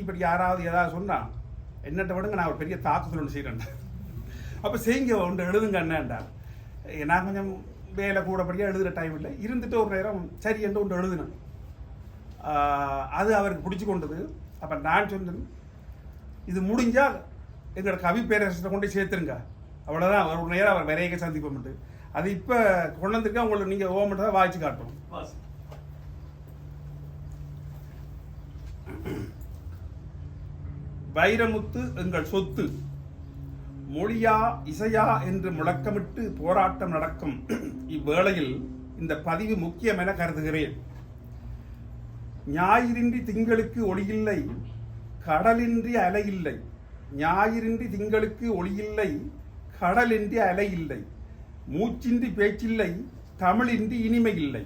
இப்படி யாராவது ஏதாவது சொன்னா என்னட்ட விடுங்க நான் ஒரு பெரிய தாக்குதல் ஒன்று செய்கிறேன் அப்போ செய்யுங்க ஒன்று எழுதுங்க அண்ணாண்டார் நான் கொஞ்சம் வேலை கூடப்படியாக எழுதுகிற டைம் இல்லை. இருந்துட்டு ஒரு நேரம் சரி என்று ஒன்று எழுதுனேன். அது அவருக்கு பிடிச்சி கொண்டது. அப்போ நான் சொன்னேன் இது முடிஞ்சால் எங்களோட கவி பேரரசத்தை கொண்டு சேர்த்துருங்க. அவ்வளோதான் அவர் ஒரு நேரம் அவர் விரைய சந்திப்போம்ட்டு அது இப்போ கொண்டு வந்திருக்கா உங்களுக்கு நீங்கள் ஓமெண்ட் தான் வாய்ச்சி காட்டும். வைரமுத்து எங்கள் சொத்து. மொழியா இசையா என்று முழக்கமிட்டு போராட்டம் நடக்கும் இவ்வேளையில் இந்த பதிவு முக்கியம் என கருதுகிறேன். ஞாயிறின்றி திங்களுக்கு ஒளியில்லை கடலின்றி அலை இல்லை ஞாயிறின்றி திங்களுக்கு ஒளியில்லை கடலின்றி அலை இல்லை மூச்சின்றி பேச்சில்லை தமிழின்றி இனிமை இல்லை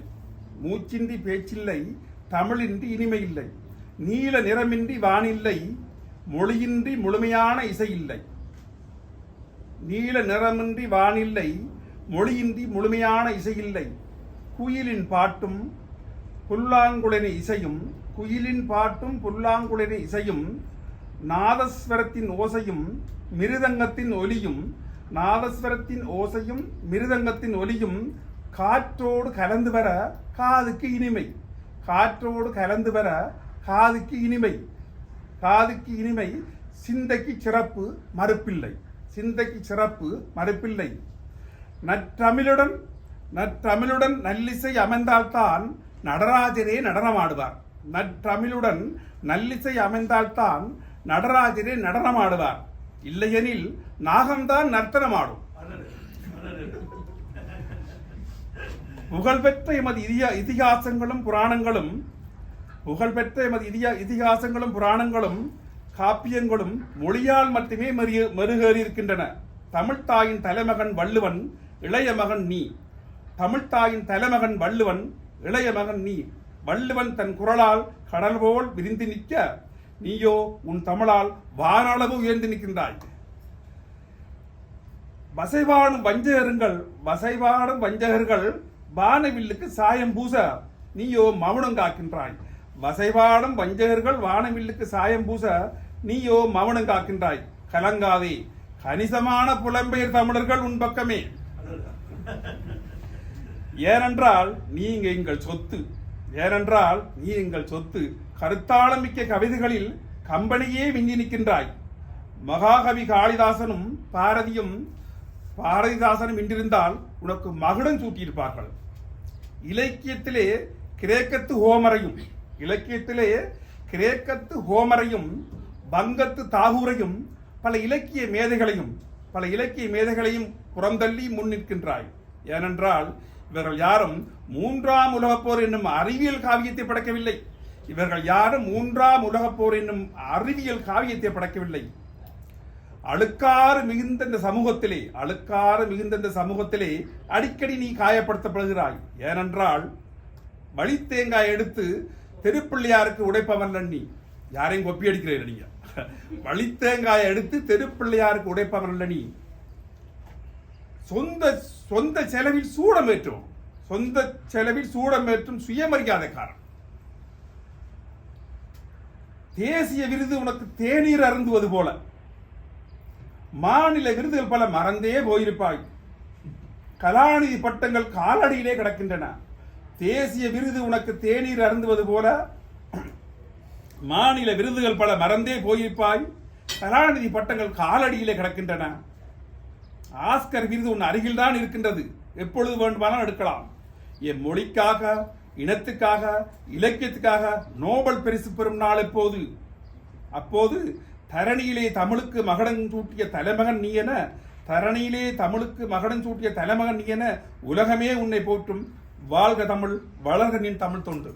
மூச்சின்றி பேச்சில்லை தமிழின்றி இனிமை இல்லை நீல நிறமின்றி வானில்லை மொழியின்றி முழுமையான இசை இல்லை. நீல நிறமின்றி வானில்லை மொழியின்றி முழுமையான இசை இல்லை. குயிலின் பாட்டும் புல்லாங்குழலின் இசையும் குயிலின் பாட்டும் புல்லாங்குழலின் இசையும் நாதஸ்வரத்தின் ஓசையும் மிருதங்கத்தின் ஒலியும் நாதஸ்வரத்தின் ஓசையும் மிருதங்கத்தின் ஒலியும் காற்றோடு கலந்து வர காதுக்கு இனிமை. காற்றோடு கலந்து வர காதுக்கு இனிமை. காதுக்கு இனிமை சிந்தைக்கு சிறப்பு மறுப்பில்லை. சிந்தைக்கு சிறப்பு மறுப்பில்லை. நற்றமிழுடன் நற்றமிழுடன் நல்லிசை அமைந்தால்தான் நடராஜரே நடனமாடுவார். நற்றமிழுடன் நல்லிசை அமைந்தால்தான் நடராஜரே நடனமாடுவார். இல்லையெனில் நாகம்தான் நர்த்தனமாடும். புகழ்பெற்ற எமது இதிகாசங்களும் புராணங்களும் புகழ்பெற்ற எமது இதியா இதிகாசங்களும் புராணங்களும் காப்பியங்களும் மொழியால் மட்டுமே மெருக மெருகேறியிருக்கின்றன தமிழ்த்தாயின் தலைமகன் வள்ளுவன் இளைய மகன் நீ. தமிழ்த்தாயின் தலைமகன் வள்ளுவன் இளைய மகன் நீ. வள்ளுவன் தன் குரலால் கடல் போல் விரிந்து நிற்க நீயோ உன் தமிழால் வானளவு உயர்ந்து நிற்கின்றாய். வசைவாடும் வஞ்சகர்கள் வசைவாடும் வஞ்சகர்கள் வானவில்லுக்கு சாயம் பூச நீயோ மௌனம் காக்கின்றாய். வசைவாடும் வஞ்சகர்கள் வானவில்லுக்கு சாயம் பூச நீயோ மௌனம் காக்கின்றாய். கலங்காதே. கணிசமான புலம்பெயர் தமிழர்கள் உன் பக்கமே. ஏனென்றால் நீங்க எங்கள் சொத்து. ஏனென்றால் நீ எங்கள் சொத்து. கருத்தாளமிக்க கவிதைகளில் கம்பெனியே விஞ்சி நிற்கின்றாய். மகாகவி காளிதாசனும் பாரதியும் பாரதிதாசனும் இன்றிருந்தால் உனக்கு மகுடம் சூட்டியிருப்பார்கள். இலக்கியத்திலே கிரேக்கத்து ஹோமரையும் இலக்கியத்திலே கிரேக்கத்து ஹோமரையும் பங்கத்து தாகூரையும் பல இலக்கிய மேதைகளையும் பல இலக்கிய மேதைகளையும் புறந்தள்ளி முன் நிற்கின்றாய். ஏனென்றால் இவர்கள் யாரும் மூன்றாம் உலகப்போர் என்னும் அறிவியல் காவியத்தை படைக்கவில்லை. இவர்கள் யாரும் மூன்றாம் உலகப்போர் என்னும் அறிவியல் காவியத்தை படைக்கவில்லை. அழுக்காறு மிகுந்த இந்த சமூகத்திலே அழுக்காறு மிகுந்த இந்த சமூகத்திலே அடிக்கடி நீ காயப்படுத்தப்படுகிறாய். ஏனென்றால் வழித்தேங்காய் எடுத்து தெருப்பிள்ளையாருக்கு உடைப்பவன் நன்னி யாரையும் கொப்பி அடிக்கிறீர்கள் நீங்க. வழித்தேங்காயை எடுத்து தெருப்பிள்ளையாருக்கு உடைப்பவன் நீ. சொந்த சொந்த செலவில் சூடமேற்றும் சொந்த செலவில் சூடமேற்றும் சுயமரியாதைக்காரன் தேசிய விருது உனக்கு தேநீர் அருந்துவது போல. மாநில விருதுகள் பல மறந்தே போயிருப்பாய். கலாநிதி பட்டங்கள் காலடியிலே கிடக்கின்றன. தேசிய விருது உனக்கு தேநீர் அருந்துவது போல மாநில விருதுகள் பல மறந்தே போயிருப்பாய். கலாநிதி பட்டங்கள் காலடியிலே கிடக்கின்றன. ஆஸ்கர் விருது உன் அருகில்தான் இருக்கின்றது. எப்பொழுது வேண்டுமானாலும் எடுக்கலாம். என் மொழிக்காக இனத்துக்காக இலக்கியத்துக்காக நோபல் பரிசு பெறும் நாள் எப்போது? அப்போது தரணியிலே தமிழுக்கு மகடன் சூட்டிய தலைமகன் நீ என தரணியிலே தமிழுக்கு மகடன் சூட்டிய தலைமகன் நீ என உலகமே உன்னை போற்றும். வாழ்க தமிழ் வளர்க நின் தமிழ் தொண்டு.